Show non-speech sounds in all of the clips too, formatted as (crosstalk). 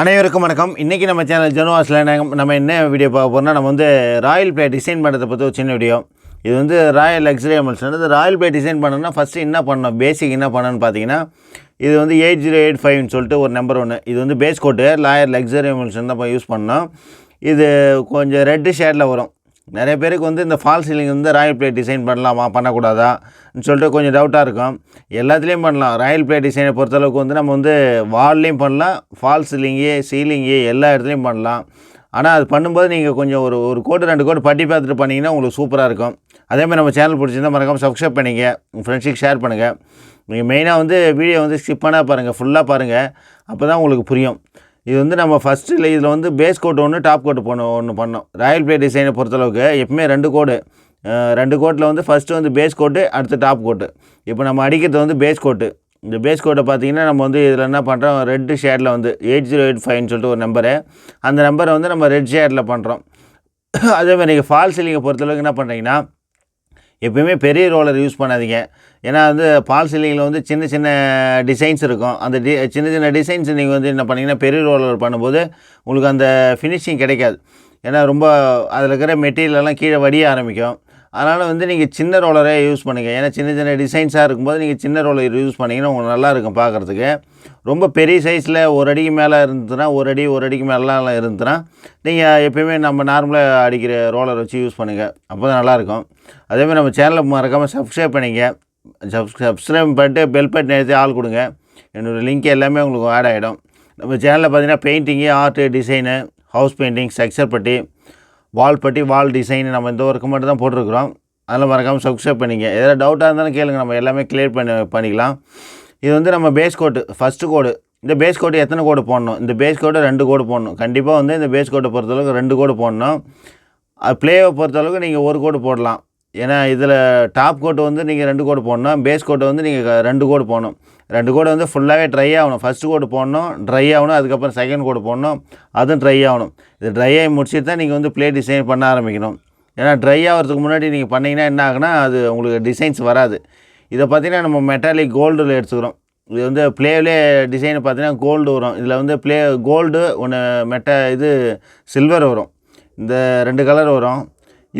அனைவருக்கும் வணக்கம். இன்றைக்கி நம்ம சேனல் ஜெனுவாஸில் நம்ம என்ன வீடியோ பார்க்க போகிறோம்னா நம்ம வந்து ராயல் பிளே டிசைன் பண்ணுறதை பற்றி ஒரு சின்ன வீடியோ இது வந்து ராயல் லக்ஸரி எமல்ஸ் இது ராயல் பிளே டிசைன் பண்ணணும்னா ஃபஸ்ட்டு என்ன பண்ணணும்? பேசிக் என்ன பண்ணணும்னு பார்த்தீங்கன்னா இது வந்து எயிட் ஜீரோ எயிட் ஃபைவ்னு சொல்லிட்டு ஒரு நம்பர் ஒன்று இது வந்து பேஸ் கோட்டு லாயர் லக்ஸரி எமல்ஸ் தான் யூஸ் பண்ணோம் இது கொஞ்சம் ரெட்டு ஷேடில் வரும். நிறைய பேருக்கு வந்து இந்த ஃபால் சீலிங் வந்து ராயல் பிளேட் டிசைன் பண்ணலாமா பண்ணக்கூடாதான்னு சொல்லிட்டு கொஞ்சம் டவுட்டாக இருக்கும். எல்லாத்துலேயும் பண்ணலாம். ராயல் பிளேட் டிசைனை பொறுத்தளவுக்கு வந்து நம்ம வந்து வால்லையும் பண்ணலாம். ஃபால் சீலிங்கே சீலிங்கு எல்லா இடத்துலையும் பண்ணலாம். ஆனால் அது பண்ணும்போது நீங்கள் கொஞ்சம் ஒரு ஒரு கோடு ரெண்டு கோடு பட்டி பார்த்துட்டு பண்ணிங்கன்னா உங்களுக்கு சூப்பராக இருக்கும். அதேமாதிரி நம்ம சேனல் பிடிச்சிருந்தா மறக்காமல் சப்ஸ்கிரைப் பண்ணிங்க. உங்கள் ஃப்ரெண்ட்ஸுக்கு ஷேர் பண்ணுங்கள் நீங்கள் மெயினாக வந்து வீடியோ வந்து ஸ்கிப் பண்ணால் பாருங்கள் ஃபுல்லாக பாருங்கள் அப்போ தான் உங்களுக்கு புரியும். இது வந்து நம்ம ஃபஸ்ட்டில் இதில் வந்து பேஸ் கோட் ஒன்று டாப் கோட் போன ஒன்று பண்ணோம். ராயல் பிளே டிசைனை பொறுத்தளவுக்கு எப்பவுமே ரெண்டு கோடு ரெண்டு கோட்டில் வந்து ஃபஸ்ட்டு வந்து பேஸ் கோட்டு அடுத்து டாப் கோட்டு இப்போ நம்ம அடிக்கிறது வந்து பேஸ் கோட்டு இந்த பேஸ் கோட்டை பார்த்தீங்கன்னா நம்ம வந்து இதில் என்ன பண்ணுறோம் ரெட்டு ஷேடில் வந்து எயிட் ஜீரோ எயிட் ஃபைவ்னு சொல்லிட்டு ஒரு நம்பரு அந்த நம்பரை வந்து நம்ம ரெட் ஷேடில் பண்ணுறோம் அதேமாதிரி நீங்கள் ஃபால் சீலிங்கை பொறுத்தளவுக்கு என்ன பண்ணுறீங்கன்னா எப்பயுமே பெரிய ரோலர் யூஸ் பண்ணாதீங்க. ஏன்னா வந்து பால் சீலிங்கில் வந்து சின்ன சின்ன டிசைன்ஸ் இருக்கும். அந்த டி சின்ன சின்ன டிசைன்ஸ் நீங்கள் வந்து என்ன பண்ணிங்கன்னா பெரிய ரோலர் பண்ணும்போது உங்களுக்கு அந்த ஃபினிஷிங் கிடைக்காது. ஏன்னா ரொம்ப அதில் இருக்கிற மெட்டீரியலெல்லாம் கீழே வடிய ஆரம்பிக்கும். அதனால் வந்து நீங்கள் சின்ன ரோலரே யூஸ் பண்ணுங்கள் ஏன்னா சின்ன சின்ன டிசைன்ஸாக இருக்கும்போது நீங்கள் சின்ன ரோலர் யூஸ் பண்ணிங்கன்னா உங்களுக்கு நல்லா இருக்கும் பார்க்குறதுக்கு ரொம்ப பெரிய சைஸில் ஒரு அடிக்கு மேலே இருந்துச்சுன்னா ஒரு அடி ஒரு அடிக்கு மேலாம் இருந்துச்சுன்னா நீங்கள் எப்பயுமே நம்ம நார்மலாக அடிக்கிற ரோலர் வச்சு யூஸ் பண்ணுங்கள் அப்போ தான் நல்லாயிருக்கும் அதேமாதிரி நம்ம சேனலை மறக்காமல் சப்ஸ்கிரைப் பண்ணிங்க சப் சப்ஸ்கிரைப் பண்ணிட்டு பெல் பட்டன் எடுத்து ஆள் கொடுங்க. என்னோடய லிங்க் எல்லாமே உங்களுக்கு ஆட் ஆகிடும் நம்ம சேனலில் பார்த்தீங்கன்னா painting art design house painting structure putty wall putty வால் டிசைன் நம்ம இந்த ஒர்க்கு மட்டும் தான் போட்டிருக்கிறோம். அதெல்லாம் மறக்காமல் சப்ஸ்கிரைப் பண்ணிங்க. எதாவது டவுட்டாக இருந்தாலும் கேளுங்க. நம்ம எல்லாமே கிளியர் பண்ணி பண்ணிக்கலாம். இது வந்து நம்ம பேஸ் கோட்டு ஃபஸ்ட்டு கோடு இந்த பேஸ் கோட்டு எத்தனை கோடு போடணும்? இந்த பேஸ் கோட்டை ரெண்டு கோடு போடணும். கண்டிப்பாக வந்து இந்த பேஸ் கோட்டை பொறுத்தளவுக்கு ரெண்டு கோடு போடணும். அது பிளேவை பொறுத்தளவுக்கு நீங்கள் ஒரு கோடு போடலாம். ஏன்னா இதில் டாப் கோட் வந்து நீங்கள் ரெண்டு கோடு போடணும் பேஸ் கோட்டை வந்து நீங்கள் ரெண்டு கோடு போடணும். ரெண்டு கோடு வந்து ஃபுல்லாகவே ட்ரை ஆகணும். ஃபஸ்ட்டு கோடு போடணும் ட்ரை ஆகணும் அதுக்கப்புறம் செகண்ட் கோடு போடணும் அதுவும் ட்ரை ஆகணும். இது ட்ரை ஆகி முடிச்சுட்டு தான் நீங்கள் வந்து ப்ளே டிசைன் பண்ண ஆரம்பிக்கணும். ஏன்னா ட்ரை ஆகிறதுக்கு முன்னாடி நீங்கள் பண்ணிங்கன்னா என்ன ஆகுனா அது உங்களுக்கு டிசைன்ஸ் வராது. இதை பார்த்தீங்கன்னா நம்ம மெட்டாலிக் கோல்டில் எடுத்துக்கிறோம். இது வந்து ப்ளேவிலே டிசைன் பார்த்தீங்கன்னா கோல்டு வரும். இதில் வந்து ப்ளே கோல்டு ஒன்று மெட்ட இது சில்வர் வரும். இந்த ரெண்டு கலர் வரும்.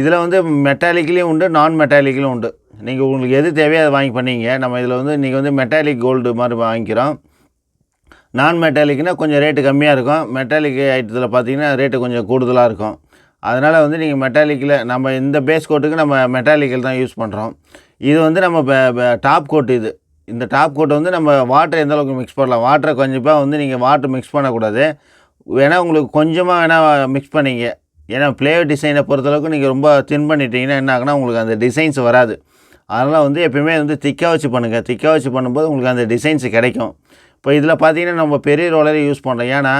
இதில் வந்து மெட்டாலிக்லேயும் உண்டு நான் மெட்டாலிக்லேயும் உண்டு. நீங்கள் உங்களுக்கு எது தேவையோ அதை வாங்கி பண்ணீங்க. நம்ம இதில் வந்து இன்றைக்கி வந்து மெட்டாலிக் கோல்டு மாதிரி வாங்கிக்கிறோம். நான் மெட்டாலிக்னால் கொஞ்சம் ரேட்டு கம்மியாக இருக்கும். மெட்டாலிக் ஐட்டத்தில் பார்த்தீங்கன்னா ரேட்டு கொஞ்சம் கூடுதலாக இருக்கும். அதனால் வந்து நீங்கள் மெட்டாலிக்கில் நம்ம இந்த பேஸ் கோட்டுக்கு நம்ம மெட்டாலிக்கல் தான் யூஸ் பண்ணுறோம். இது வந்து நம்ம டாப் கோட் இது. இந்த டாப் கோட் வந்து நம்ம வாட்டரை எந்த அளவுக்கு மிக்ஸ் பண்ணலாம்? வாட்டரை கொஞ்சமாக வந்து நீங்கள் வாட்டர் மிக்ஸ் பண்ணக்கூடாது. வேணால் உங்களுக்கு கொஞ்சமாக வேணால் மிக்ஸ் பண்ணிங்க. ஏன்னா ப்ளே டிசைனை பொறுத்தளவுக்கு நீங்கள் ரொம்ப தின் பண்ணிட்டீங்கன்னா என்ன ஆகுனா உங்களுக்கு அந்த டிசைன்ஸ் வராது. அதனால் வந்து எப்பயுமே வந்து திக்காக வச்சு பண்ணுங்கள் திக்காக வச்சு பண்ணும்போது உங்களுக்கு அந்த டிசைன்ஸ் கிடைக்கும். இப்போ இதில் பார்த்தீங்கன்னா நம்ம பெரிய ரோலரே யூஸ் பண்ணுறோம் ஏன்னா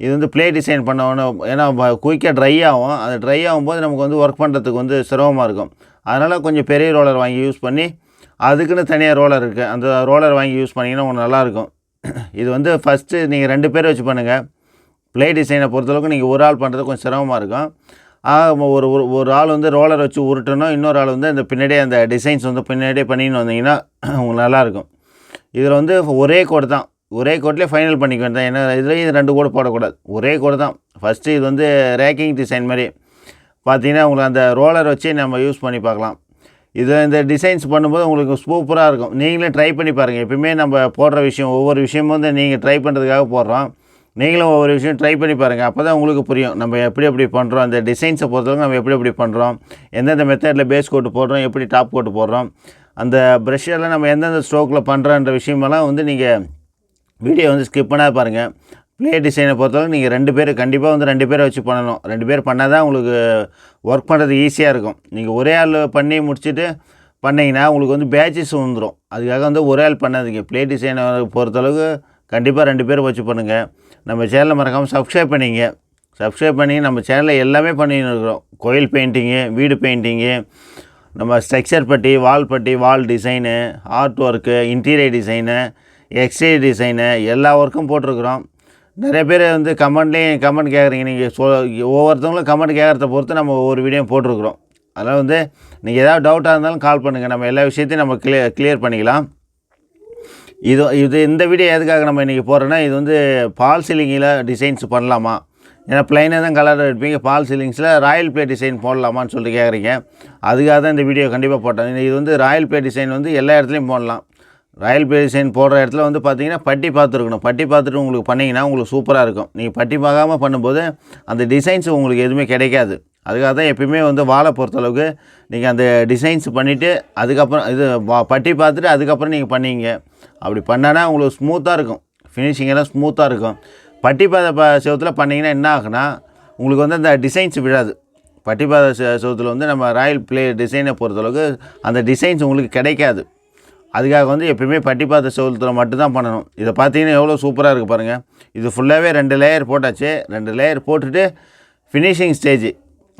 இது வந்து ப்ளே டிசைன் பண்ண உடனே ஏன்னா குயிக்காக ட்ரை ஆகும். அது ட்ரை ஆகும்போது நமக்கு வந்து ஒர்க் பண்ணுறதுக்கு வந்து சிரமமாக இருக்கும். அதனால் கொஞ்சம் பெரிய ரோலர் வாங்கி யூஸ் பண்ணி அதுக்குன்னு தனியாக ரோலர் இருக்குது அந்த ரோலர் வாங்கி யூஸ் பண்ணிங்கன்னா உங்களுக்கு நல்லாயிருக்கும் இது வந்து ஃபஸ்ட்டு நீங்கள் ரெண்டு பேர் வச்சு பண்ணுங்கள் ப்ளே டிசைனை பொறுத்தளவுக்கு நீங்கள் ஒரு ஆள் பண்ணுறது கொஞ்சம் சிரமமாக இருக்கும். ஆக ஒரு ஒரு ஒரு ஆள் வந்து ரோலர் வச்சு உருட்டணும் இன்னொரு ஆள் வந்து அந்த பின்னாடியே அந்த டிசைன்ஸ் வந்து பின்னாடியே பண்ணின்னு வந்தீங்கன்னா (clears throat) உங்களுக்கு நல்லாயிருக்கும் இதில் வந்து ஒரே கோடு தான். ஒரே கோட்லேயே ஃபைனல் பண்ணிக்க வேண்டாம் ஏன்னா இதுலேயும் ரெண்டு கோடு போடக்கூடாது. ஒரே கோடு தான். ஃபஸ்ட்டு இது வந்து ரேக்கிங் டிசைன் மாதிரி. பார்த்தீங்கன்னா உங்களுக்கு அந்த ரோலர் வச்சு நம்ம யூஸ் பண்ணி பார்க்கலாம். இது இந்த டிசைன்ஸ் பண்ணும்போது உங்களுக்கு சூப்பராக இருக்கும். நீங்களே ட்ரை பண்ணி பாருங்கள் எப்பயுமே நம்ம போடுற விஷயம் ஒவ்வொரு விஷயமும் வந்து நீங்கள் ட்ரை பண்ணுறதுக்காக போடுறோம். நீங்களும் ஒவ்வொரு விஷயம் ட்ரை பண்ணி பாருங்கள் அப்போ தான் உங்களுக்கு புரியும். நம்ம எப்படி எப்படி பண்ணுறோம் அந்த டிசைன்ஸை பொறுத்தவரைக்கும் நம்ம எப்படி எப்படி பண்ணுறோம் எந்தெந்த மெத்தடில் பேஸ் கோட்டு போடுறோம் எப்படி டாப் கோட்டு போடுறோம் அந்த ப்ரெஷ்ஷெல்லாம் நம்ம எந்தெந்த ஸ்ட்ரோக்கில் பண்ணுறோன்ற விஷயமெல்லாம் வந்து நீங்கள் வீடியோ வந்து ஸ்கிப் பண்ணாத பாருங்கள் ப்ளே டிசைனை பொறுத்தவரைக்கும் நீங்கள் ரெண்டு பேர் கண்டிப்பாக வந்து ரெண்டு பேரை வச்சு பண்ணணும். ரெண்டு பேர் பண்ணால் தான் உங்களுக்கு ஒர்க் பண்ணுறது ஈஸியாக இருக்கும். நீங்கள் ஒரே ஆள் பண்ணி முடிச்சுட்டு பண்ணிங்கன்னா உங்களுக்கு வந்து பேட்சஸ் வந்துடும் அதுக்காக வந்து ஒரே ஆள் பண்ணாதீங்க. ப்ளே டிசைனை பொறுத்தளவுக்கு கண்டிப்பாக ரெண்டு பேர் வச்சு பண்ணுங்கள் நம்ம சேனலை மறக்காமல் சப்ஸ்கிரைப் பண்ணிங்க. சப்ஸ்கிரைப் பண்ணி நம்ம சேனலில் எல்லாமே பண்ணின்னு இருக்கிறோம். கோயில் பெயிண்டிங்கு வீடு பெயிண்டிங்கு நம்ம structure putty wall putty wall design art work interior design exterior design எல்லா ஒர்க்கும் போட்டிருக்கிறோம். நிறைய பேர் வந்து கமெண்ட்லேயும் கமெண்ட் கேட்குறீங்க நீங்கள் சொ ஒவ்வொருத்தவங்களும் கமெண்ட் கேட்குறத பொறுத்து நம்ம ஒவ்வொரு வீடியோ போட்டிருக்கிறோம். அதனால் வந்து நீங்கள் ஏதாவது டவுட்டாக இருந்தாலும் கால் பண்ணுங்கள் நம்ம எல்லா விஷயத்தையும் நம்ம கிளியர் கிளியர் பண்ணிக்கலாம். இது இது இந்த வீடியோ எதுக்காக நம்ம இன்றைக்கி போகிறோன்னா இது வந்து பால் சீலிங்கில் டிசைன்ஸ் பண்ணலாமா? ஏன்னா பிளைனாக தான் கலர் எடுப்பீங்க. பால் சீலிங்ஸில் ராயல் பிளே டிசைன் போடலாமான்னு சொல்லிட்டு கேட்குறீங்க அதுக்காக தான் இந்த வீடியோ கண்டிப்பாக போட்டேன். இது வந்து ராயல் பிளே டிசைன் வந்து எல்லா இடத்துலையும் போடலாம். ராயல் பிளே டிசைன் போடுற இடத்துல வந்து பார்த்தீங்கன்னா பட்டி பார்த்துருக்கணும். பட்டி பார்த்துட்டு உங்களுக்கு பண்ணிங்கன்னா உங்களுக்கு சூப்பராக இருக்கும். நீங்கள் பட்டி பார்க்காம பண்ணும்போது அந்த டிசைன்ஸ் உங்களுக்கு எதுவுமே கிடைக்காது. அதுக்காக தான் எப்பயுமே வந்து வாழை பொறுத்தளவுக்கு நீங்கள் அந்த டிசைன்ஸ் பண்ணிவிட்டு அதுக்கப்புறம் இது பட்டி பார்த்துட்டு அதுக்கப்புறம் நீங்கள் பண்ணிங்க. அப்படி பண்ணனா உங்களுக்கு ஸ்மூத்தாக இருக்கும். ஃபினிஷிங் எல்லாம் ஸ்மூத்தாக இருக்கும். பட்டி பாத ப செவத்தில் பண்ணிங்கன்னா என்ன ஆகுனா உங்களுக்கு வந்து அந்த டிசைன்ஸ் விழாது. பட்டிப்பாத செவத்தில் வந்து நம்ம ராயல் ப்ளே டிசைனை பொறுத்தளவுக்கு அந்த டிசைன்ஸ் உங்களுக்கு கிடைக்காது. அதுக்காக வந்து எப்பயுமே பட்டிப்பாத செவத்தில் மட்டும்தான் பண்ணணும். இதை பார்த்தீங்கன்னா எவ்வளோ சூப்பராக இருக்குது பாருங்கள் இது ஃபுல்லாகவே ரெண்டு லேயர் போட்டாச்சு. ரெண்டு லேயர் போட்டுட்டு ஃபினிஷிங் ஸ்டேஜ்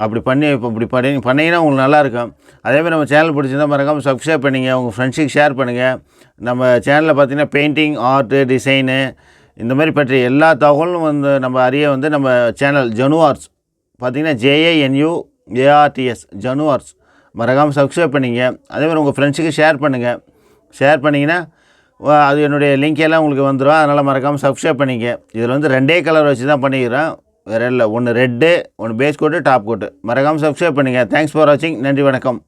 அப்படி பண்ணி இப்போ இப்படி பண்ணி பண்ணிங்கன்னா உங்களுக்கு நல்லாயிருக்கும். அதேமாதிரி நம்ம சேனல் பிடிச்சிருந்தா மறக்காமல் சப்ஸ்கிரைப் பண்ணிங்க உங்கள் ஃப்ரெண்ட்ஸுக்கு ஷேர் பண்ணுங்கள் நம்ம சேனலில் பார்த்தீங்கன்னா பெயிண்டிங் ஆர்ட்டு டிசைனு இந்த மாதிரி பற்றிய எல்லா தகவலும் வந்து நம்ம அறிய வந்து நம்ம சேனல் ஜனு ஆர்ட்ஸ் பார்த்தீங்கன்னா ஜேஏஎன்யூ ஏஆர்டிஎஸ் ஜனு ஆர்ட்ஸ் மறக்காமல் சப்ஸ்கிரைப் பண்ணிங்க. அதே மாதிரி உங்கள் ஃப்ரெண்ட்ஸுக்கு ஷேர் பண்ணுங்கள் ஷேர் பண்ணிங்கன்னா அது என்னுடைய லிங்க் எல்லாம் உங்களுக்கு வந்துடும் அதனால் மறக்காமல் சப்ஸ்கிரைப் பண்ணிங்க. இதில் வந்து ரெண்டே கலர் வச்சு தான் பண்ணிக்கிறேன். வேறு இல்லை. ஒன்று ரெட்டு ஒன்று பேஸ் கோட்டு டாப் கோட்டு மறக்காமல் சப்ஸ்கிரைப் பண்ணுங்கள் தேங்க்ஸ் ஃபார் வாட்சிங் நன்றி வணக்கம்.